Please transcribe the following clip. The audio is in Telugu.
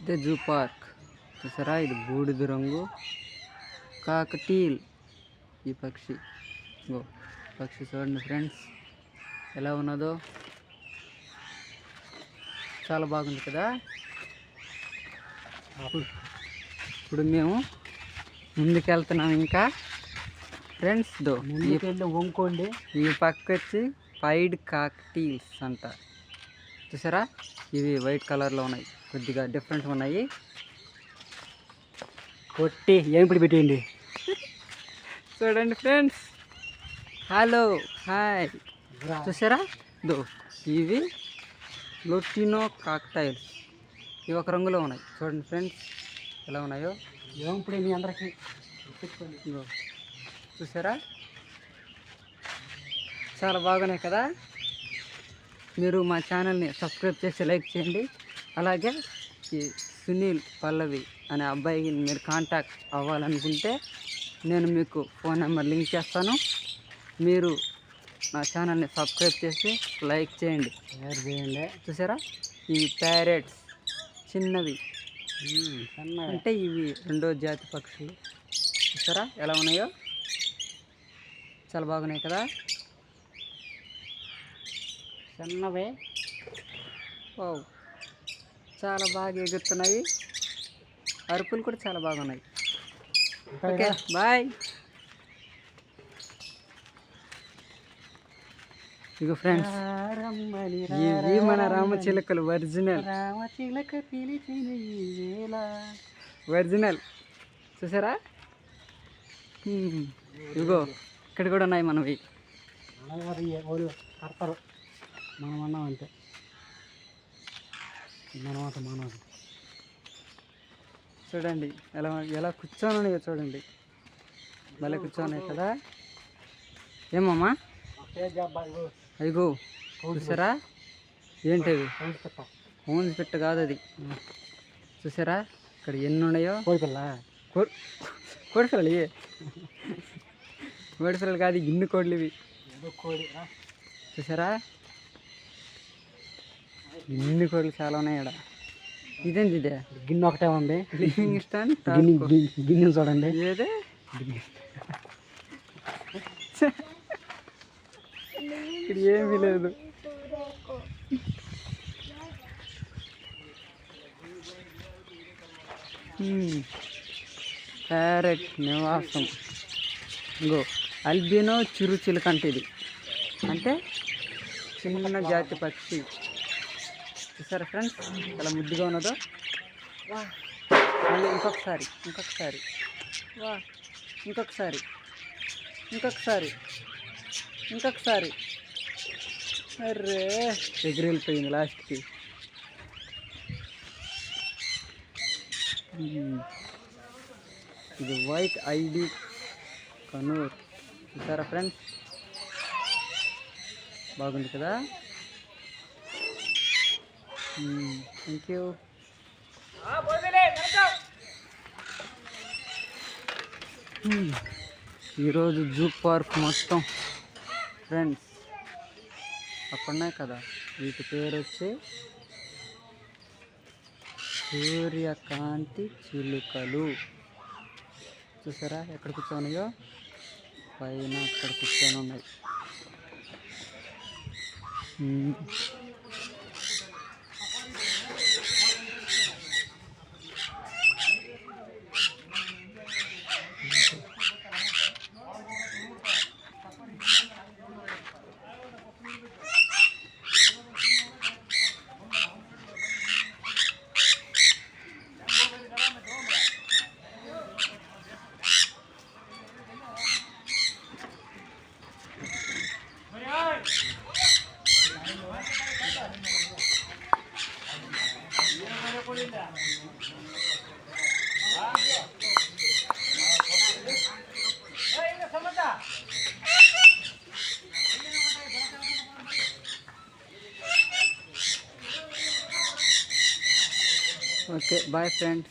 ఇదే జూ పార్క్. చూసారా? ఇది బూడిద రంగు కాకటీల్ ఈ పక్షి. గో పక్షి చూడండి ఫ్రెండ్స్. ఎలా ఉన్నదో. చాలా బాగుంది కదా. ఇప్పుడు- మేము ముందుకెళ్తున్నాం ఇంకా. ఫ్రెండ్స్ దో వంకోండి. ఈ పక్క వచ్చి పైడ్ కాక్టీల్స్ అంట. చూసారా? ఇవి వైట్ కలర్లో ఉన్నాయి. కొద్దిగా డిఫరెంట్ ఉన్నాయి. కొట్టి ఏంపిడి పెట్టేయండి. చూడండి ఫ్రెండ్స్ హలో హాయ్ చూసారా? దో ఇవి లొటినో కాక్టైల్స్ ఇవి ఒక రంగులో ఉన్నాయి. చూడండి ఫ్రెండ్స్ ఎలా ఉన్నాయో? ఏం మీ అందరికి? చూసారా? చాలా బాగున్నాయి కదా? మీరు మా ఛానల్ని సబ్స్క్రైబ్ చేసి లైక్ చేయండి. అలాగే ఈ సునీల్ పల్లవి అనే అబ్బాయికి మీరు కాంటాక్ట్ అవ్వాలనుకుంటే నేను మీకు ఫోన్ నెంబర్ లింక్ చేస్తాను. మీరు నా ఛానల్ని సబ్స్క్రైబ్ చేసి లైక్ చేయండి. తయారు చేయండి. చూసారా? ఇవి ప్యారెట్స్ చిన్నవి. అంటే ఇవి రెండో జాతి పక్షులు. చూసారా? ఎలా ఉన్నాయో? చాలా బాగున్నాయి కదా? సన్నవే ఓ చాలా బాగా ఎగురుతున్నాయి. అరుపులు కూడా చాలా బాగున్నాయి. ఓకే? బాయ్. ఇగో ఫ్రెండ్స్ ఇవి మన రామచిలకలు ఒరిజినల్. రామచిలక ఒరిజినల్. చూసారా. ఇదిగో ఇక్కడ కూడా ఉన్నాయి మనవి. మనం అన్నాం అంతే మనమాట. మనవారు చూడండి ఎలా ఎలా కూర్చొని ఉన్నాయో చూడండి. భలే కూర్చోన్నాయి కదా? ఏమమ్మా? అయ్యో చూసారా? ఏంటివి హోన్స్ పెట్ట కాదు అది. చూసారా? ఇక్కడ ఎన్ని ఉన్నాయో కోడి పిల్ల కో- కోడి పిల్లలు ఇవి కోడి పిల్లలు కాదు ఇన్ని కోళ్ళు ఇవి? చూసారా? ఇన్ని కోళ్ళు చాలా ఉన్నాయి ఇక్కడ ఇదేంటి ఇదే? గిన్నె ఒకటే ఉంది. స్టాన్? గిన్నె చూడండి. ఏదే? ఇక్కడ ఏమీ లేదు. ప్యారెట్ నివాసం. ఇంకో అల్బినో చిరు చిలుక అంటే ఇది. అంటే చిన్న జాతి పక్షి. చూసారా ఫ్రెండ్స్ చాలా ముద్దుగా ఉన్నదో? వా. మళ్ళీ ఇంకొకసారి ఇంకొకసారి. వా. ఇంకొకసారి ఇంకొకసారి ఇంకొకసారి. అర్రే ఎగిరి వెళ్ళిపోయింది లాస్ట్కి. ఇది వైట్ ఐడి కనూర్. చూసారా ఫ్రెండ్స్ బాగుంది కదా? థ్యాంక్ యూ ఈరోజు జూ పార్క్ మొత్తం. ఫ్రెండ్స్ అక్కడ ఉన్నాయి కదా. వీటి పేరు వచ్చి సూర్యకాంతి చిలుకలు. చూసారా ఎక్కడ కూర్చోనియో? పైన అక్కడ కూర్చొని ఉన్నాయి మ్మ్. Okay bye friends